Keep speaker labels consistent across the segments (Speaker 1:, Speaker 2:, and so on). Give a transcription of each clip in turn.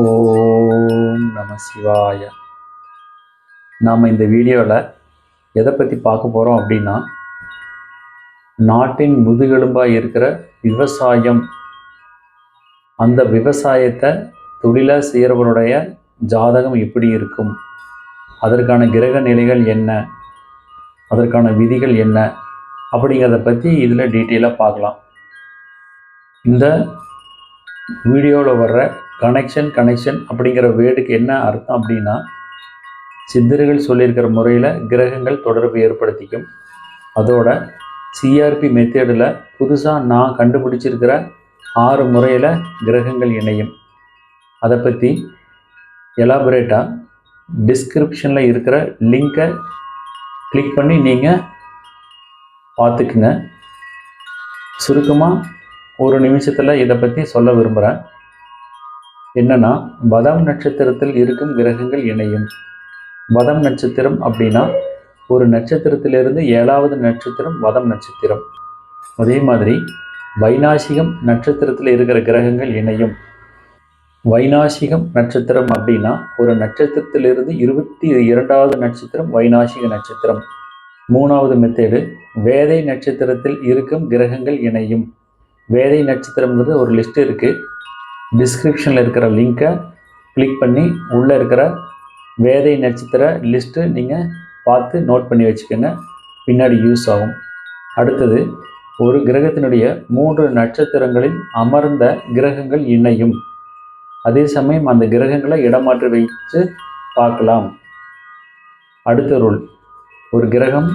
Speaker 1: ஓம் நம சிவாய. நாம் இந்த வீடியோவில் எதை பற்றி பார்க்க போகிறோம் அப்படின்னா நாட்டின் முதுகெலும்பாக இருக்கிற விவசாயம். அந்த விவசாயத்தை தொழிலாக செய்கிறவருடைய ஜாதகம் எப்படி இருக்கும். அதற்கான கிரக நிலைகள் என்ன? அதற்கான விதிகள் என்ன? அப்படிங்கிறத பற்றி இதில் டீட்டெயிலாக பார்க்கலாம். இந்த வீடியோவில் வர்ற கனெக்ஷன் கனெக்ஷன் அப்படிங்கிற வேர்டுக்கு என்ன அர்த்தம் அப்படின்னா சித்தர்கள் சொல்லியிருக்கிற முறையில் கிரகங்கள் தொடர்பு ஏற்படுத்திக்கும். அதோட சிஆர்பி மெத்தேடில் புதுசாக நான் கண்டுபிடிச்சிருக்கிற ஆறு முறையில் கிரகங்கள் இணையும். அதை பற்றி எலாபரேட்டாக டிஸ்கிரிப்ஷனில் இருக்கிற லிங்கை கிளிக் பண்ணி நீங்கள் பார்த்துக்குங்க. சுருக்கமாக ஒரு நிமிஷத்தில் இதை பற்றி சொல்ல விரும்புகிறேன் என்னன்னா வதம் நட்சத்திரத்தில் இருக்கும் கிரகங்கள் இணையும். வதம் நட்சத்திரம் அப்படின்னா ஒரு நட்சத்திரத்திலிருந்து ஏழாவது நட்சத்திரம் வதம் நட்சத்திரம். அதே மாதிரி வைநாசிகம் நட்சத்திரத்தில் இருக்கிற கிரகங்கள் இணையும். வைநாசிகம் நட்சத்திரம் அப்படின்னா ஒரு நட்சத்திரத்திலிருந்து இருபத்தி இரண்டாவது நட்சத்திரம் வைநாசிக நட்சத்திரம். மூணாவது மெத்தேடு வேதை நட்சத்திரத்தில் இருக்கும் கிரகங்கள் இணையும். வேதை நட்சத்திரம்ங்கிறது ஒரு லிஸ்ட் இருக்குது டிஸ்கிரிப்ஷனில் இருக்கிற லிங்க்கை கிளிக் பண்ணி உள்ளே இருக்கிற வேதை நட்சத்திர லிஸ்ட்டு நீங்கள் பார்த்து நோட் பண்ணி வச்சுக்கோங்க. பின்னாடி யூஸ் ஆகும். அடுத்தது ஒரு கிரகத்தினுடைய மூன்று நட்சத்திரங்களில் அமர்ந்த கிரகங்கள் இணையும். அதே சமயம் அந்த கிரகங்களை இடமாற்றி வைத்து பார்க்கலாம். அடுத்த ரூல் ஒரு கிரகம்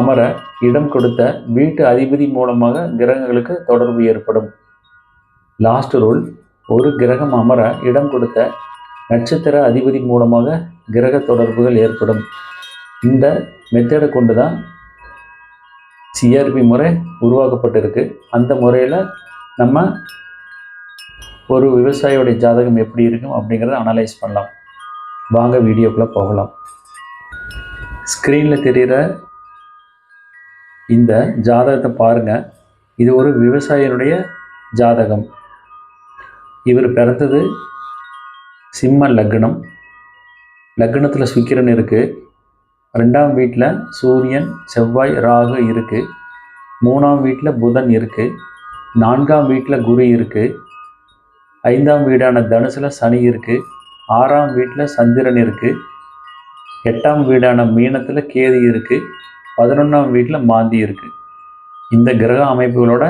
Speaker 1: அமர இடம் கொடுத்த வீட்டு அதிபதி மூலமாக கிரகங்களுக்கு தொடர்பு ஏற்படும். லாஸ்ட் ரூல் ஒரு கிரகம் அமர இடம் கொடுத்த நட்சத்திர அதிபதி மூலமாக கிரக தொடர்புகள் ஏற்படும். இந்த மெத்தடை கொண்டு தான் சிஆர்பி முறை உருவாக்கப்பட்டிருக்கு. அந்த முறையில் நம்ம ஒரு விவசாயியோடைய ஜாதகம் எப்படி இருக்கும் அப்படிங்கிறத அனலைஸ் பண்ணலாம். வாங்க வீடியோக்குள்ளே போகலாம். ஸ்க்ரீனில் தெரிகிற இந்த ஜாதகத்தை பாருங்கள் இது ஒரு விவசாயினுடைய ஜாதகம். இவர் பிறந்தது சிம்ம லக்னம். லக்னத்தில் சுக்கிரன் இருக்குது ரெண்டாம் வீட்டில் சூரியன் செவ்வாய் ராகு இருக்குது மூணாம் வீட்டில் புதன் இருக்குது நான்காம் வீட்டில் குரு இருக்குது ஐந்தாம் வீடான தனுசில் சனி இருக்குது ஆறாம் வீட்டில் சந்திரன் இருக்குது எட்டாம் வீடான மீனத்தில் கேது இருக்குது பதினொன்றாம் வீட்டில் மாந்தி இருக்குது இந்த கிரக அமைப்புகளோட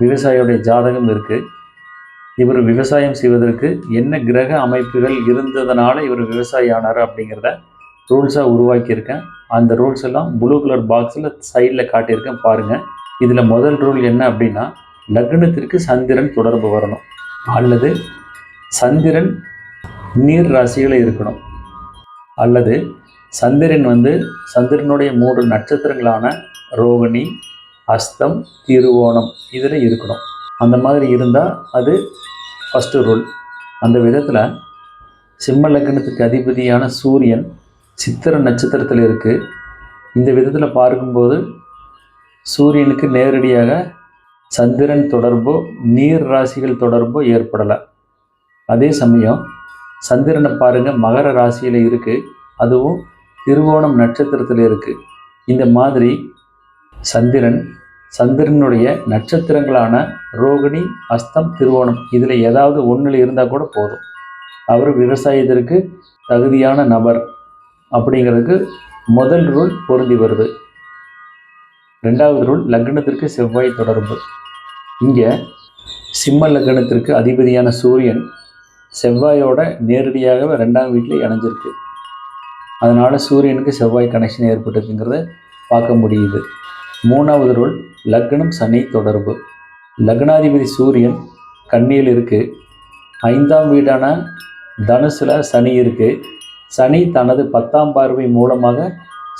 Speaker 1: விவசாயியோடைய ஜாதகம் இருக்குது இவர் விவசாயம் செய்வதற்கு என்ன கிரக அமைப்புகள் இருந்ததுனால இவர் விவசாயி ஆனார் அப்படிங்கிறத ரூல்ஸாக உருவாக்கியிருக்கேன். அந்த ரூல்ஸ் எல்லாம் ப்ளூ கலர் பாக்ஸில் சைடில் காட்டியிருக்கேன் பாருங்கள் இதில் முதல் ரூல் என்ன அப்படின்னா லக்னத்திற்கு சந்திரன் தொடர்பு வரணும். அல்லது சந்திரன் நீர் ராசியில் இருக்கணும். அல்லது சந்திரன் வந்து சந்திரனுடைய மூன்று நட்சத்திரங்களான ரோகிணி அஸ்தம் திருவோணம் இதில் இருக்கணும். அந்த மாதிரி இருந்தால் அது ஃபஸ்ட்டு ரூல் அந்த விதத்தில் சிம்ம லக்னத்துக்கு அதிபதியான சூரியன் சித்திர நட்சத்திரத்தில் இருக்குது இந்த விதத்தில் பார்க்கும்போது சூரியனுக்கு நேரடியாக சந்திரன் தொடர்போ நீர் ராசிகள் தொடர்போ ஏற்படலை. அதே சமயம் சந்திரனை பாருங்கள் மகர ராசியில் இருக்குது அதுவும் திருவோணம் நட்சத்திரத்தில் இருக்குது இந்த மாதிரி சந்திரன் சந்திரனுடைய நட்சத்திரங்களான ரோகிணி அஸ்தம் திருவோணம் இதில் ஏதாவது ஒன்றில் இருந்தால் கூட போதும். அவர் விவசாயத்திற்கு தகுதியான நபர் அப்படிங்கிறதுக்கு முதல் ரூல் பொருந்தி வருது. ரெண்டாவது ரூல் லக்னத்திற்கு செவ்வாய் தொடர்பு. இங்கே சிம்ம லக்னத்திற்கு அதிபதியான சூரியன் செவ்வாயோட நேரடியாகவே ரெண்டாம் வீட்டில் இணைஞ்சிருக்கு. அதனால் சூரியனுக்கு செவ்வாய் கனெக்ஷன் ஏற்பட்டிருக்குங்கிறத பார்க்க முடியுது. மூணாவது ரூல் லக்னம் சனி தொடர்பு. லக்னாதிபதி சூரியன் கண்ணியில் இருக்குது ஐந்தாம் வீடான தனுசில் சனி இருக்குது சனி தனது பத்தாம் பார்வை மூலமாக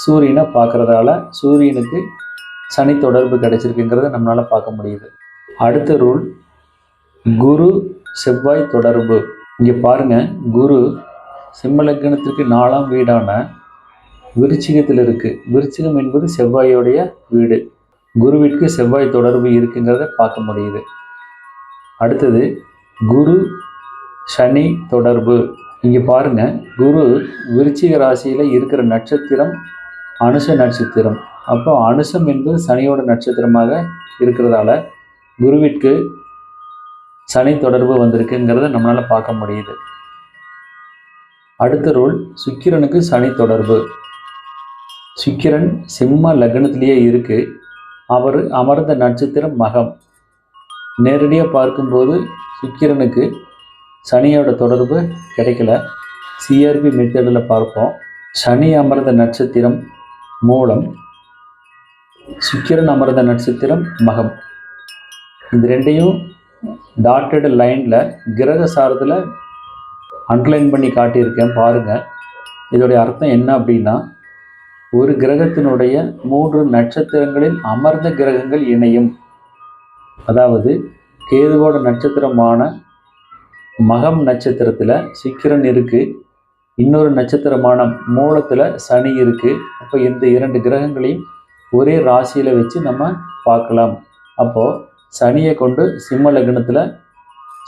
Speaker 1: சூரியனை பார்க்குறதால சூரியனுக்கு சனி தொடர்பு கிடைச்சிருக்குங்கிறத நம்மளால் பார்க்க முடியுது. அடுத்த ரூல் குரு செவ்வாய் தொடர்பு. இங்கே பாருங்கள் குரு சிம்மலக்னத்திற்கு நாலாம் வீடான விருச்சிகத்தில் இருக்குது விருச்சிகம் என்பது செவ்வாயோடைய வீடு. குருவிற்கு செவ்வாய் தொடர்பு இருக்குங்கிறத பார்க்க முடியுது. அடுத்தது குரு சனி தொடர்பு. இங்கே பாருங்கள் குரு விருச்சிக ராசியில் இருக்கிற நட்சத்திரம் அனுச நட்சத்திரம். அப்போ அனுஷம் என்பது சனியோட நட்சத்திரமாக இருக்கிறதால குருவிற்கு சனி தொடர்பு வந்திருக்குங்கிறத நம்மளால் பார்க்க முடியுது. அடுத்த ரோல் சுக்கிரனுக்கு சனி தொடர்பு. சுக்கிரன் சிம்ம லக்னத்திலேயே இருக்கு. அவர் அமர்ந்த நட்சத்திரம் மகம். நேரடியாக பார்க்கும்போது சுக்கிரனுக்கு சனியோட தொடர்பு கிடைக்கல. சிஆர்பி மெத்தடில் பார்ப்போம். சனி அமர்ந்த நட்சத்திரம் மூலம் சுக்கிரன் அமர்ந்த நட்சத்திரம் மகம். இது ரெண்டையும் டாட்டட் லைனில் கிரக சாரத்தில் அண்டர்லைன் பண்ணி காட்டியிருக்கேன் பாருங்கள் இதோடைய அர்த்தம் என்ன அப்படின்னா ஒரு கிரகத்தினுடைய மூன்று நட்சத்திரங்களில் அமர்ந்த கிரகங்கள் இணையும். அதாவது கேதுவோட நட்சத்திரமான மகம் நட்சத்திரத்தில் சிக்கிரன் இருக்குது இன்னொரு நட்சத்திரமான மூலத்தில் சனி இருக்குது அப்போ இந்த இரண்டு கிரகங்களையும் ஒரே ராசியில் வச்சு நம்ம பார்க்கலாம். அப்போது சனியை கொண்டு சிம்ம லக்னத்தில்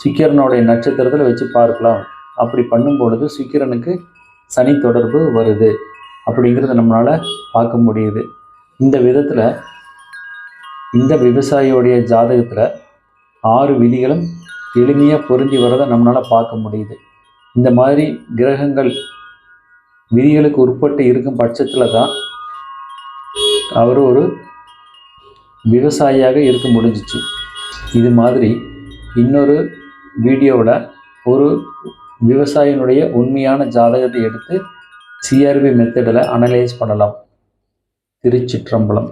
Speaker 1: சுக்கிரனுடைய நட்சத்திரத்தில் வச்சு பார்க்கலாம். அப்படி பண்ணும் பொழுது சுக்கிரனுக்கு சனி தொடர்பு வருது. அப்படிங்கிறத நம்மளால் பார்க்க முடியுது. இந்த விதத்தில் இந்த விவசாயியோடைய ஜாதகத்தில் ஆறு விதிகளும் எளிமையாக பொருந்தி வரதை நம்மளால் பார்க்க முடியுது. இந்த மாதிரி கிரகங்கள் விதிகளுக்கு உட்பட்டு இருக்கும் பட்சத்தில் தான் அவர் ஒரு விவசாயியாக இருக்க முடிஞ்சிச்சு. இது மாதிரி இன்னொரு வீடியோவில் ஒரு விவசாயினுடைய உண்மையான ஜாதகத்தை எடுத்து சிஆர்பி மெத்தடில் அனலைஸ் பண்ணலாம். திருச்சிற்றம்பலம்.